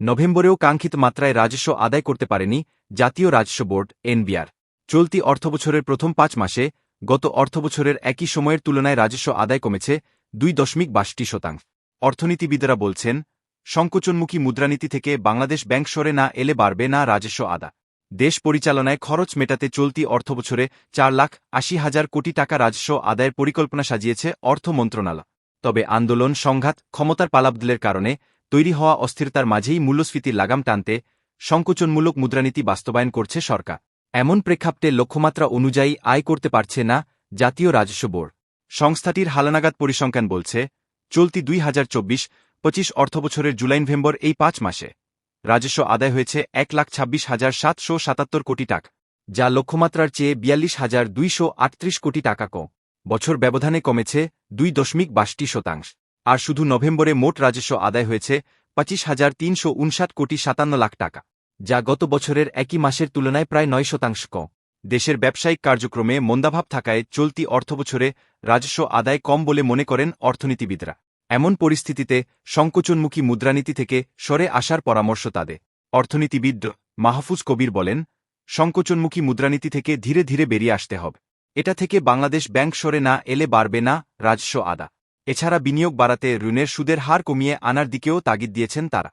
নভেম্বরেও কাঙ্ক্ষিত মাত্রায় রাজস্ব আদায় করতে পারেনি জাতীয় রাজস্ব বোর্ড, এনবিআর। চলতি অর্থবছরের প্রথম পাঁচ মাসে গত অর্থবছরের একই সময়ের তুলনায় রাজস্ব আদায় কমেছে দুই দশমিক বাষট্টি শতাংশ। অর্থনীতিবিদরা বলছেন, সংকোচনমুখী মুদ্রানীতি থেকে বাংলাদেশ ব্যাংক সরে না এলে বাড়বে না রাজস্ব আদা। দেশ পরিচালনায় খরচ মেটাতে চলতি অর্থবছরে চার লাখ আশি হাজার কোটি টাকা রাজস্ব আদায়ের পরিকল্পনা সাজিয়েছে অর্থ মন্ত্রণালয়। তবে আন্দোলন, সংঘাত, ক্ষমতার পালাবদলের কারণে তৈরি হওয়া অস্থিরতার মাঝেই মূল্যস্ফীতির লাগাম টানতে সংকোচনমূলক মুদ্রানীতি বাস্তবায়ন করছে সরকার। এমন প্রেক্ষাপটে লক্ষ্যমাত্রা অনুযায়ী আয় করতে পারছে না জাতীয় রাজস্ব বোর্ড। সংস্থাটির হালানাগাদ পরিসংখ্যান বলছে, চলতি দুই হাজার চব্বিশ পঁচিশ অর্থবছরের জুলাই নভেম্বর এই পাঁচ মাসে রাজস্ব আদায় হয়েছে এক লাখ ছাব্বিশ হাজার সাতশো সাতাত্তর কোটি টাকা, যা লক্ষ্যমাত্রার চেয়ে বিয়াল্লিশ হাজার দুইশো আটত্রিশ কোটি টাকা ক বছর ব্যবধানে কমেছে দুই দশমিক বাষট্টি শতাংশ। আর শুধু নভেম্বরে মোট রাজস্ব আদায় হয়েছে পঁচিশ হাজার তিনশো কোটি সাতান্ন লাখ টাকা, যা গত বছরের একই মাসের তুলনায় প্রায় নয় শতাংশ ক দেশের ব্যবসায়িক কার্যক্রমে মন্দাভাব থাকায় চলতি অর্থবছরে রাজস্ব আদায় কম বলে মনে করেন অর্থনীতিবিদরা। এমন পরিস্থিতিতে সংকোচনমুখী মুদ্রানীতি থেকে সরে আসার পরামর্শ তাদের। অর্থনীতিবিদ মাহফুজ কবির বলেন, সংকোচনমুখী মুদ্রানীতি থেকে ধীরে ধীরে বেরিয়ে আসতে হবে। এটা থেকে বাংলাদেশ ব্যাংক সরে না, এলে বাড়বে না রাজস্ব আদা। এছাড়া বিনিয়োগ বাড়াতে ঋণের সুদের হার কমিয়ে আনার দিকেও তাগিদ দিয়েছেন তারা।